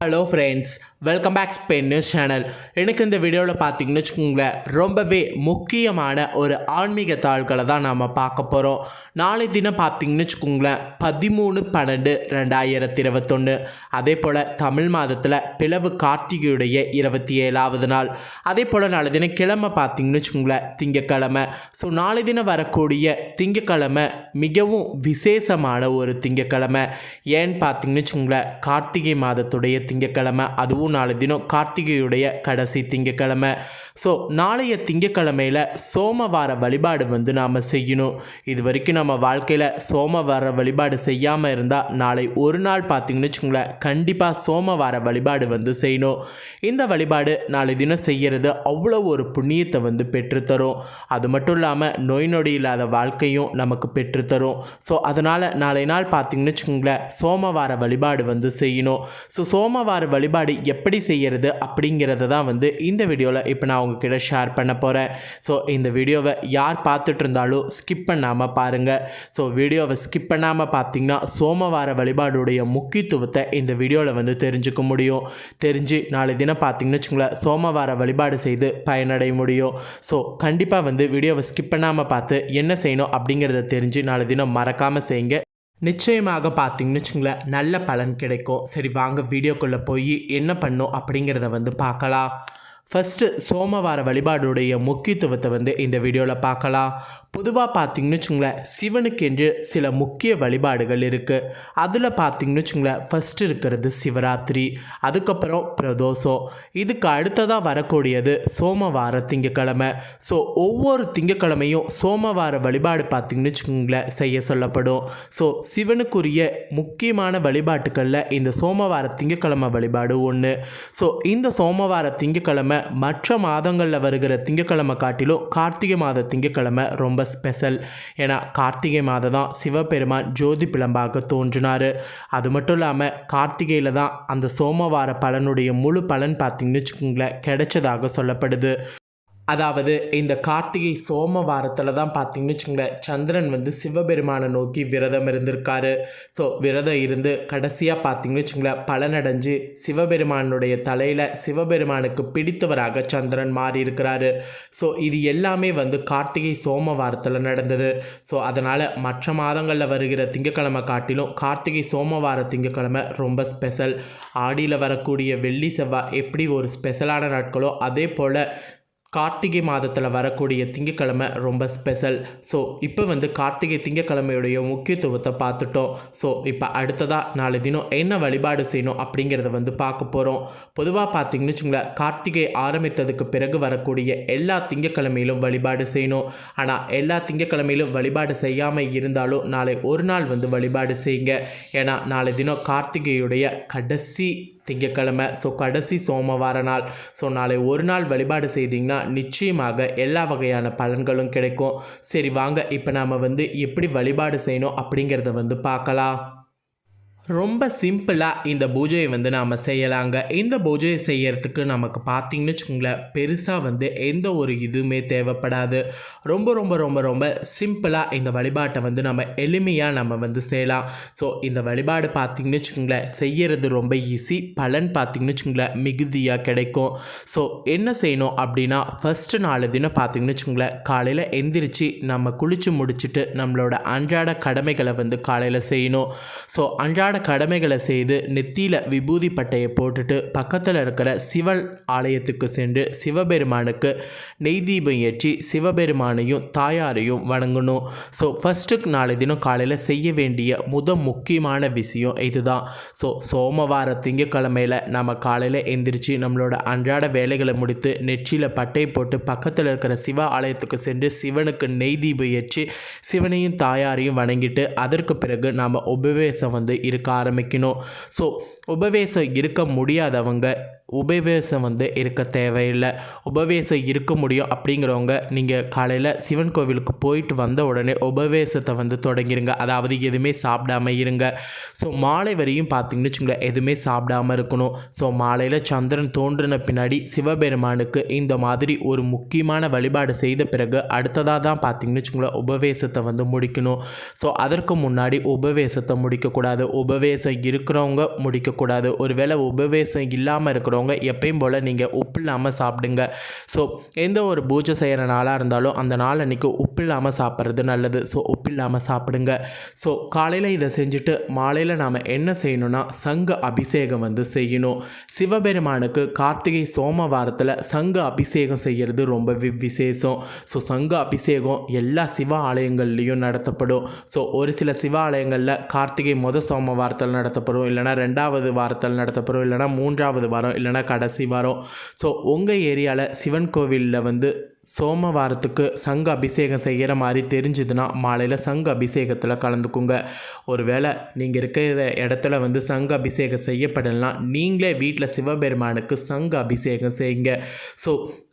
Hello friends welcome back Spain news channel எனக்கு இந்த வீடியோவில் பார்த்தீங்கன்னு வச்சுக்கோங்களேன் ரொம்பவே முக்கியமான ஒரு ஆன்மீக தாள்களை தான் நாம் பார்க்க போகிறோம் நாளை தினம் பார்த்தீங்கன்னு வச்சுக்கோங்களேன் பதிமூணு பன்னெண்டு ரெண்டாயிரத்தி இருபத்தொன்று அதே போல் தமிழ் மாதத்தில் பிளவு கார்த்திகையுடைய இருபத்தி ஏழாவது நாள். அதே போல் நாளை தினம் கிழமை பார்த்தீங்கன்னு வச்சுக்கோங்களேன் திங்கக்கிழமை. ஸோ நாளை தினம் வரக்கூடிய திங்கக்கிழமை மிகவும் விசேஷமான ஒரு திங்கக்கிழமை. ஏன்னு பார்த்தீங்கன்னு வச்சுக்கோங்களேன் கார்த்திகை மாதத்துடைய திங்கக்கிழமை அதுவும் நாளை தினம் கார்த்திகையுடைய கடைசி திங்கக்கிழமை. ஸோ நாளைய திங்கக்கிழமையில் சோமவார வழிபாடு வந்து நாம் செய்யணும். இது வரைக்கும் நம்ம வாழ்க்கையில் சோமவார வழிபாடு செய்யாமல் இருந்தால் நாளை ஒரு நாள் பார்த்தீங்கன்னு வச்சுக்கோங்களேன் கண்டிப்பாக சோமவார வழிபாடு வந்து செய்யணும். இந்த வழிபாடு நாளை தினம் செய்கிறது அவ்வளோ ஒரு புண்ணியத்தை வந்து பெற்றுத்தரும். அது மட்டும் இல்லாமல் நோய் நொடி இல்லாத வாழ்க்கையும் நமக்கு பெற்றுத்தரும். ஸோ அதனால் நாளை நாள் பார்த்தீங்கன்னு வச்சுக்கோங்களேன் சோமவார வழிபாடு வந்து செய்யணும். ஸோ சோமவார வழிபாடு எப்படி செய்கிறது அப்படிங்கிறத தான் வந்து இந்த வீடியோவில் இப்போ நான் உங்ககிட்ட ஷேர் பண்ண போகிறேன் ஸோ இந்த வீடியோவை யார் பார்த்துட்டு இருந்தாலும் ஸ்கிப் பண்ணாமல் பாருங்கள் ஸோ வீடியோவை ஸ்கிப் பண்ணாமல் பார்த்தீங்கன்னா சோமவார வழிபாடுடைய முக்கியத்துவத்தை இந்த வீடியோவில் வந்து தெரிஞ்சுக்க முடியும். தெரிஞ்சு நாளை தினம் பார்த்தீங்கன்னு வச்சுக்கோங்களேன் சோமவார வழிபாடு செய்து பயனடைய முடியும். ஸோ கண்டிப்பாக வந்து வீடியோவை ஸ்கிப் பண்ணாமல் பார்த்து என்ன செய்யணும் அப்படிங்கிறத தெரிஞ்சு நாளை தினம் மறக்காமல் செய்யுங்க. நிச்சயமாக பார்த்தீங்கன்னு வச்சுங்களேன் நல்ல பலன் கிடைக்கும். சரி வாங்க வீடியோக்குள்ளே போய் என்ன பண்ணும் அப்படிங்கிறத வந்து பார்க்கலாம். ஃபஸ்ட்டு சோமவார வழிபாடுடைய முக்கியத்துவத்தை வந்து இந்த வீடியோவில் பார்க்கலாம். பொதுவாக பார்த்தீங்கன்னு வச்சுங்களேன் சிவனுக்கென்று சில முக்கிய வழிபாடுகள் இருக்குது அதில் பார்த்தீங்கன்னு வச்சுங்களேன் ஃபஸ்ட்டு இருக்கிறது சிவராத்திரி அதுக்கப்புறம் பிரதோஷம். இதுக்கு அடுத்ததாக வரக்கூடியது சோமவார திங்கக்கிழமை. ஸோ ஒவ்வொரு திங்கக்கிழமையும் சோமவார வழிபாடு பார்த்திங்கன்னு வச்சுக்கோங்களேன் செய்ய சொல்லப்படும். ஸோ சிவனுக்குரிய முக்கியமான வழிபாட்டுகளில் இந்த சோமவார திங்கக்கிழமை வழிபாடு ஒன்று ஸோ இந்த சோமவார திங்கக்கிழமை மற்ற மாதங்களில் வருகிற திங்கக்கிழமை காட்டிலும் கார்த்திகை மாத திங்கக்கிழமை ரொம்ப ஸ்பெஷல் ஏன்னா கார்த்திகை மாதம் தான் சிவபெருமான் ஜோதி பிளம்பாக தோன்றினார். அது மட்டும் இல்லாமல் கார்த்திகையில் தான் அந்த சோமவார பலனுடைய முழு பலன் பார்த்திங்கன்னு வச்சுக்கோங்களேன் கிடைச்சதாக சொல்லப்படுது. அதாவது இந்த கார்த்திகை சோமவாரத்தில் தான் பார்த்தீங்கன்னு வச்சுங்களேன் சந்திரன் வந்து சிவபெருமானை நோக்கி விரதம் இருந்திருக்காரு. ஸோ விரதம் இருந்து கடைசியாக பார்த்தீங்கன்னு வச்சுங்களேன் பலனடைஞ்சு சிவபெருமானுடைய தலையில் சிவபெருமானுக்கு பிடித்தவராக சந்திரன் மாறி இருக்கிறாரு ஸோ இது எல்லாமே வந்து கார்த்திகை சோமவாரத்தில் நடந்தது. ஸோ அதனால் மற்ற மாதங்களில் வருகிற திங்கக்கிழமை காட்டிலும் கார்த்திகை சோமவார திங்கக்கிழமை ரொம்ப ஸ்பெஷல் ஆடியில் வரக்கூடிய வெள்ளி செவ்வாய் எப்படி ஒரு ஸ்பெஷலான நாட்களோ அதே போல் கார்த்திகை மாதத்தில் வரக்கூடிய திங்கக்கிழமை ரொம்ப ஸ்பெஷல் ஸோ இப்போ வந்து கார்த்திகை திங்கக்கிழமையுடைய முக்கியத்துவத்தை பார்த்துட்டோம். ஸோ இப்போ அடுத்ததாக நாளை தினம் என்ன வழிபாடு செய்யணும் அப்படிங்கிறத வந்து பார்க்க போகிறோம் பொதுவாக பார்த்தீங்கன்னு வச்சுங்களேன் கார்த்திகை ஆரம்பித்ததுக்கு பிறகு வரக்கூடிய எல்லா திங்கக்கிழமையிலும் வழிபாடு செய்யணும். ஆனால் எல்லா திங்கக்கிழமையிலும் வழிபாடு செய்யாமல் இருந்தாலும் நாளை ஒரு நாள் வந்து வழிபாடு செய்யுங்க. ஏன்னா நாளை தினம் கார்த்திகையுடைய கடைசி திங்கக்கிழமை ஸோ கடைசி சோமவார நாள். ஸோ நாளை ஒரு நாள் வழிபாடு செய்தீங்கன்னா நிச்சயமாக எல்லா வகையான பலன்களும் கிடைக்கும். சரி வாங்க இப்போ நாம் வந்து எப்படி வழிபாடு செய்யணும் அப்படிங்கிறத வந்து பார்க்கலாம். ரொம்ப சிம்பிளாக இந்த பூஜையை வந்து நாம் செய்யலாங்க. இந்த பூஜையை செய்யறதுக்கு நமக்கு பார்த்திங்கன்னு வச்சுக்கோங்களேன் பெருசாக வந்து எந்த ஒரு இதுவுமே தேவைப்படாது. ரொம்ப ரொம்ப ரொம்ப ரொம்ப சிம்பிளாக இந்த வழிபாட்டை வந்து நம்ம எளிமையாக நம்ம வந்து செய்யலாம். ஸோ இந்த வழிபாடு பார்த்தீங்கன்னு வச்சுக்கோங்களேன் செய்கிறது ரொம்ப ஈஸி பலன் பார்த்திங்கன்னு வச்சுக்கோங்களேன் மிகுதியாக கிடைக்கும். ஸோ என்ன செய்யணும் அப்படின்னா ஃபஸ்ட்டு நாலு தினம் பார்த்தீங்கன்னு வச்சுக்கோங்களேன் காலையில் எந்திரிச்சு நம்ம குளித்து முடிச்சுட்டு நம்மளோட அன்றாட கடமைகளை வந்து காலையில் செய்யணும். ஸோ அன்றாட கடமைகளை செய்து நெத்தியில் விபூதி பட்டையை போட்டுட்டு பக்கத்தில் இருக்கிற சிவன் ஆலயத்துக்கு சென்று சிவபெருமானுக்கு நெய் தீபம் ஏற்றி சிவபெருமானையும் தாயாரையும் வணங்கணும். ஸோ ஃபஸ்ட்டுக்கு நாளை தினம் காலையில் செய்ய வேண்டிய முத முக்கியமான விஷயம் இதுதான். ஸோ சோமவார திங்கக்கிழமையில் நம்ம காலையில் எந்திரிச்சு நம்மளோட அன்றாட வேலைகளை முடித்து நெற்றியில் பட்டை போட்டு பக்கத்தில் இருக்கிற சிவ ஆலயத்துக்கு சென்று சிவனுக்கு நெய் தீபம் ஏற்றி சிவனையும் தாயாரையும் வணங்கிட்டு அதற்கு பிறகு நாம் உபவேசம் வந்து இருக்க ஆரம்பிக்கணும். ஸோ உபவேசம் இருக்க முடியாதவங்க உபவேசம் வந்து இருக்க தேவையில்லை. உபவேசம் இருக்க முடியும் அப்படிங்கிறவங்க நீங்கள் காலையில் சிவன் கோவிலுக்கு போயிட்டு வந்த உடனே உபவேசத்தை வந்து தொடங்கிருங்க. அதாவது எதுவுமே சாப்பிடாம இருங்க. ஸோ மாலை வரையும் பார்த்தீங்கன்னு வச்சுங்களேன் எதுவுமே சாப்பிடாம இருக்கணும். ஸோ மாலையில் சந்திரன் தோன்றின பின்னாடி சிவபெருமானுக்கு இந்த மாதிரி ஒரு முக்கியமான வழிபாடு செய்த பிறகு அடுத்ததாக தான் பார்த்தீங்கன்னு வச்சுங்களேன் உபவேசத்தை வந்து முடிக்கணும். ஸோ அதற்கு முன்னாடி உபவேசத்தை முடிக்கக்கூடாது. உபவேசம் இருக்கிறவங்க முடிக்கக்கூடாது. ஒருவேளை உபவேசம் இல்லாமல் இருக்கிறவங்க எப்பயும் போல் நீங்கள் உப்பு இல்லாமல் சாப்பிடுங்க. ஸோ எந்த ஒரு பூஜை செய்கிற நாளாக இருந்தாலும் அந்த நாள் அன்றைக்கி உப்பு இல்லாமல் சாப்பிட்றது நல்லது. ஸோ உப்பு இல்லாமல் சாப்பிடுங்க. ஸோ காலையில் இதை செஞ்சுட்டு மாலையில் நாம் என்ன செய்யணும்னா சங்கு அபிஷேகம் வந்து செய்யணும். சிவபெருமானுக்கு கார்த்திகை சோமவாரத்தில் சங்கு அபிஷேகம் செய்கிறது ரொம்ப வி- விசேஷம். ஸோ சங்கு அபிஷேகம் எல்லா சிவ ஆலயங்கள்லேயும் நடத்தப்படும். ஸோ ஒரு சில சிவ ஆலயங்களில் கார்த்திகை முத வாரத்தில் நடத்தப்படும். இல்லைனா ரெண்டாவது வாரத்தில் நடத்தப்படும். இல்லைனா மூன்றாவது வாரம். இல்லைனா கடைசி வாரம். ஸோ உங்கள் ஏரியாவில் சிவன் கோவிலில் வந்து சோமவாரத்துக்கு சங்க அபிஷேகம் செய்கிற மாதிரி தெரிஞ்சுதுன்னா மாலையில் சங்க அபிஷேகத்தில் கலந்துக்குங்க. ஒருவேளை நீங்கள் இருக்கிற இடத்துல வந்து சங்க அபிஷேகம் செய்யப்படலாம் நீங்களே வீட்டில் சிவபெருமானுக்கு சங்க அபிஷேகம் செய்யுங்க. ஸோ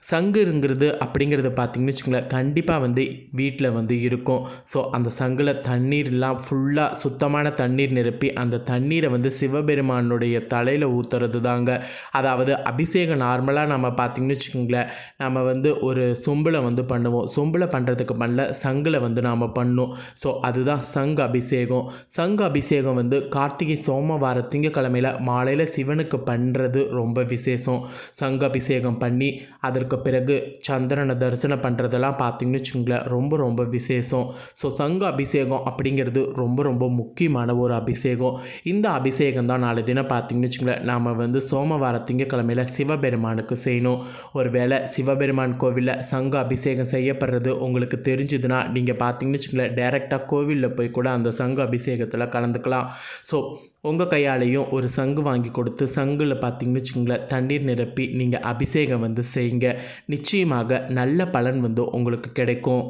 சங்குங்கிறது அப்படிங்கிறது பார்த்தீங்கன்னு வச்சுக்கோங்களேன் கண்டிப்பாக வந்து வீட்டில் வந்து இருக்கும். ஸோ அந்த சங்கில் தண்ணீர்லாம் ஃபுல்லாக சுத்தமான தண்ணீர் நிரப்பி அந்த தண்ணீரை வந்து சிவபெருமானுடைய தலையில் ஊற்றுறது தாங்க அதாவது அபிஷேகம் நார்மலாக நம்ம பார்த்திங்கன்னு வச்சுக்கோங்களேன் நம்ம வந்து ஒரு சொம்பில் வந்து பண்ணுவோம். சொம்பில் பண்ணுறதுக்கு பண்ணல சங்கில் வந்து நாம் பண்ணோம். ஸோ அதுதான் சங்கு அபிஷேகம். சங்கு அபிஷேகம் வந்து கார்த்திகை சோமவார திங்கக்கிழமையில் மாலையில் சிவனுக்கு பண்ணுறது ரொம்ப விசேஷம். சங்கு அபிஷேகம் பண்ணி அதற்கு பிறகு சந்திரனை தரிசனம் பண்ணுறதெல்லாம் பார்த்தீங்கன்னு வச்சுங்களேன் ரொம்ப ரொம்ப விசேஷம். ஸோ சங்கு அபிஷேகம் அப்படிங்கிறது ரொம்ப ரொம்ப முக்கியமான ஒரு அபிஷேகம். இந்த அபிஷேகம் தான் நாளை தினம் பார்த்தீங்கன்னு வச்சுங்களேன் நாம் வந்து சோமவார திங்கக்கிழமையில் சிவபெருமானுக்கு செய்யணும். ஒருவேளை சிவபெருமான் கோவிலில் சங்கு அபிஷேகம் செய்யப்படுறது உங்களுக்கு தெரிஞ்சுதுன்னா நீங்கள் பார்த்தீங்கன்னு வச்சுங்களேன் டேரெக்டாக கோவிலில் போய் கூட அந்த சங்கு அபிஷேகத்தில் கலந்துக்கலாம். ஸோ உங்கள் கையாலேயும் ஒரு சங்கு வாங்கி கொடுத்து சங்கில் பார்த்தீங்கன்னு வச்சுக்கோங்களேன் தண்ணீர் நிரப்பி நீங்கள் அபிஷேகம் வந்து செய்யுங்க. நிச்சயமாக நல்ல பலன் வந்து உங்களுக்கு கிடைக்கும்.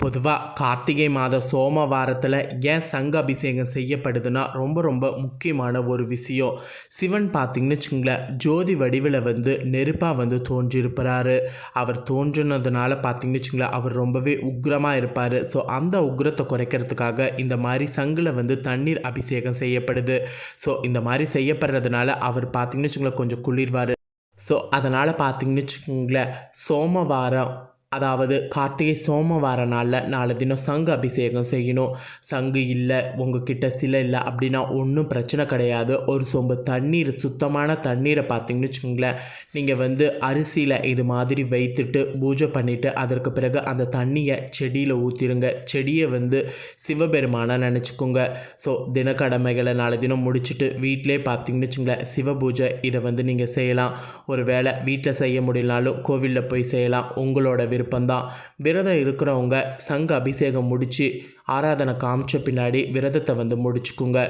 பொதுவாக கார்த்திகை மாத சோமவாரத்தில் ஏன் சங்க அபிஷேகம் செய்யப்படுதுன்னா ரொம்ப ரொம்ப முக்கியமான ஒரு விஷயம். சிவன் பார்த்திங்கன்னு வச்சுங்களேன் ஜோதி வடிவில் வந்து நெருப்பாக வந்து தோன்றியிருப்பாரு. அவர் தோன்றினதுனால பார்த்திங்கன்னு வச்சுங்களேன் அவர் ரொம்பவே உக்ரமாக இருப்பார். ஸோ அந்த உக்ரத்தை குறைக்கிறதுக்காக இந்த மாதிரி சங்கில் வந்து தண்ணீர் அபிஷேகம் செய்யப்படுது. ஸோ இந்த மாதிரி செய்யப்படுறதுனால அவர் பார்த்திங்கன்னு வச்சுங்களேன் கொஞ்சம் குளிர்வார். ஸோ அதனால் பார்த்திங்கன்னு வச்சுக்கோங்களேன் சோமவாரம் அதாவது கார்த்திகை சோமவார நாளில் நாலு தினம் சங்கு அபிஷேகம் செய்யணும். சங்கு இல்லை உங்ககிட்ட சிலை இல்லை அப்படின்னா ஒன்றும் பிரச்சனை கிடையாது. ஒரு சொம்பு தண்ணீர் சுத்தமான தண்ணீரை பார்த்தீங்கன்னு வச்சுக்கோங்களேன். நீங்கள் வந்து அரிசியில் இது மாதிரி வைத்துட்டு பூஜை பண்ணிவிட்டு அதற்கு பிறகு அந்த தண்ணியை செடியில் ஊற்றிடுங்க செடியை வந்து சிவபெருமானாக நினச்சிக்கோங்க. ஸோ தினக்கடமைகளை நாலு தினம் முடிச்சுட்டு வீட்டிலே பார்த்தீங்கன்னு வச்சுங்களேன் சிவ பூஜை இதை வந்து நீங்கள் செய்யலாம். ஒரு வேளை வீட்டில் செய்ய முடியலனாலும் கோவிலில் போய் செய்யலாம். உங்களோட விருப்பம்தான். விரதம் இருக்கிறவங்க சங்க அபிஷேகம் முடித்து ஆராதனை காமிச்ச பின்னாடி விரதத்தை வந்து முடிச்சுக்குங்க.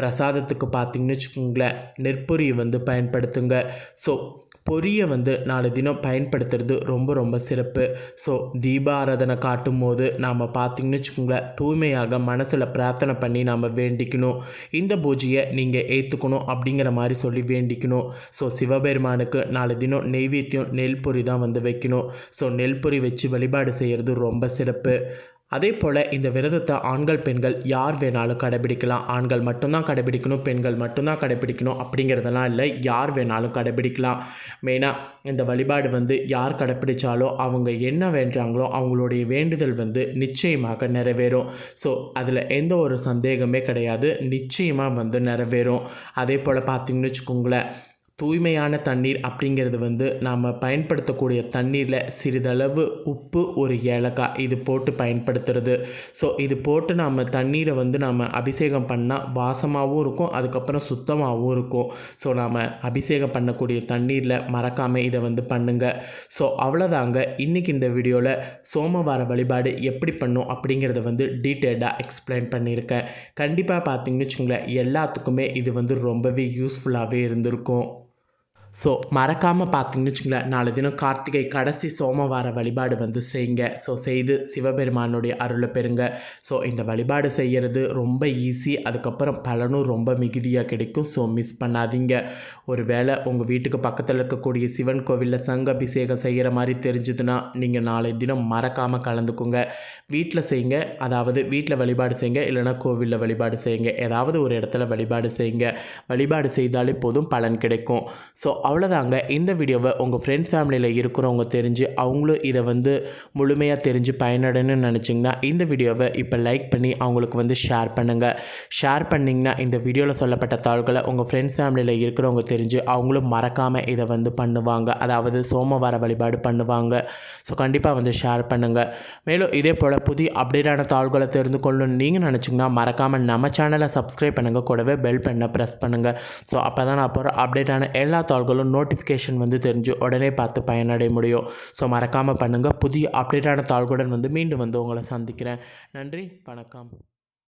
பிரசாதத்துக்கு பார்த்தீங்கன்னு வச்சுக்கோங்களேன் நெற்பொரியை வந்து பயன்படுத்துங்க. ஸோ பொரியை வந்து நாலு தினம் பயன்படுத்துறது ரொம்ப ரொம்ப சிறப்பு. ஸோ தீபாராதனை காட்டும் போது நாம் பார்த்தீங்கன்னு வச்சுக்கோங்களேன் தூய்மையாக மனசில் பிரார்த்தனை பண்ணி நாம் வேண்டிக்கணும். இந்த பூஜையை நீங்கள் ஏற்றுக்கணும் அப்படிங்கிற மாதிரி சொல்லி வேண்டிக்கணும். ஸோ சிவபெருமானுக்கு நாலு தினம் நெய்வேத்தியம் நெல் பொரி தான் வந்து வைக்கணும். ஸோ நெல் பொரி வச்சு வழிபாடு செய்கிறது ரொம்ப சிறப்பு. அதே போல் இந்த விரதத்தை ஆண்கள் பெண்கள் யார் வேணாலும் கடைபிடிக்கலாம். ஆண்கள் மட்டும்தான் கடைபிடிக்கணும் பெண்கள் மட்டும்தான் கடைபிடிக்கணும் அப்படிங்கிறதெல்லாம் இல்லை. யார் வேணாலும் கடைபிடிக்கலாம். மெயினாக இந்த வழிபாடு வந்து யார் கடைப்பிடிச்சாலோ அவங்க என்ன வேண்டுறாங்களோ அவங்களுடைய வேண்டுதல் வந்து நிச்சயமாக நிறைவேறும். ஸோ அதில் எந்த ஒரு சந்தேகமே கிடையாது. நிச்சயமாக வந்து நிறைவேறும். அதே போல் பார்த்தீங்கன்னு வச்சுக்கோங்களேன் தூய்மையான தண்ணீர் அப்படிங்கிறது வந்து நாம் பயன்படுத்தக்கூடிய தண்ணீரில் சிறிதளவு உப்பு ஒரு ஏலக்காய் இது போட்டு பயன்படுத்துறது. ஸோ இது போட்டு நாம் தண்ணீரை வந்து நாம் அபிஷேகம் பண்ணால் வாசமாகவும் இருக்கும் அதுக்கப்புறம் சுத்தமாகவும் இருக்கும். ஸோ நாம் அபிஷேகம் பண்ணக்கூடிய தண்ணீரில் மறக்காமல் இதை வந்து பண்ணுங்க. ஸோ அவ்வளோதாங்க இன்றைக்கி இந்த வீடியோவில் சோமவார வழிபாடு எப்படி பண்ணும் அப்படிங்கிறத வந்து டீட்டெயில்டாக எக்ஸ்பிளைன் பண்ணியிருக்கேன். கண்டிப்பாக பார்த்தீங்கன்னு வச்சுக்கோங்களேன் எல்லாத்துக்குமே இது வந்து ரொம்பவே யூஸ்ஃபுல்லாகவே இருந்திருக்கும். ஸோ மறக்காமல் பார்த்தீங்கன்னு வச்சுங்களேன் நாளை தினம் கார்த்திகை கடைசி சோமவார வழிபாடு வந்து செய்யுங்க. ஸோ செய்து சிவபெருமானுடைய அருளை பெறுங்க. ஸோ இந்த வழிபாடு செய்கிறது ரொம்ப ஈஸி அதுக்கப்புறம் பலனும் ரொம்ப மிகுதியாக கிடைக்கும். ஸோ மிஸ் பண்ணாதீங்க. ஒரு வேளை உங்கள் வீட்டுக்கு பக்கத்தில் இருக்கக்கூடிய சிவன் கோவிலில் சங்க அபிஷேகம் செய்கிற மாதிரி தெரிஞ்சதுன்னா நீங்கள் நாளை தினம் மறக்காமல் கலந்துக்குங்க. வீட்டில் செய்யுங்க. அதாவது வீட்டில் வழிபாடு செய்யுங்க. இல்லைனா கோவிலில் வழிபாடு செய்யுங்க. ஏதாவது ஒரு இடத்துல வழிபாடு செய்யுங்க. வழிபாடு செய்தாலே போதும் பலன் கிடைக்கும். ஸோ அவ்வளோதாங்க இந்த வீடியோவை உங்கள் ஃப்ரெண்ட்ஸ் ஃபேமிலியில் இருக்கிறவங்க தெரிஞ்சு அவங்களும் இதை வந்து முழுமையாக தெரிஞ்சு பயனடைன்னு நினச்சிங்கன்னா இந்த வீடியோவை இப்போ லைக் பண்ணி அவங்களுக்கு வந்து ஷேர் பண்ணுங்கள் ஷேர் பண்ணிங்கன்னா இந்த வீடியோவில் சொல்லப்பட்ட தாள்களை உங்கள் ஃப்ரெண்ட்ஸ் ஃபேமிலியில் இருக்கிறவங்க தெரிஞ்சு அவங்களும் மறக்காமல் இதை வந்து பண்ணுவாங்க. அதாவது சோமவார வழிபாடு பண்ணுவாங்க. ஸோ கண்டிப்பாக வந்து ஷேர் பண்ணுங்கள் மேலும் இதே போல் புதிய அப்டேட்டான தாள்களை தெரிந்து கொள்ளணும்னு நீங்கள் நினச்சிங்கன்னா மறக்காமல் நம்ம சேனலை சப்ஸ்கிரைப் பண்ணுங்கள் கூடவே பெல் பண்ண ப்ரெஸ் பண்ணுங்கள் ஸோ அப்போ தான் நான் போகிற அப்டேட்டான எல்லா தாள்களும் நோட்டிஃபிகேஷன் வந்து தெரிஞ்சு உடனே பார்த்து பயனடைய முடியும். ஸோ மறக்காமல் பண்ணுங்கள் புதிய அப்டேட்டான தாள்களுடன் வந்து மீண்டும் வந்து உங்களை சந்திக்கிறேன். நன்றி. வணக்கம்.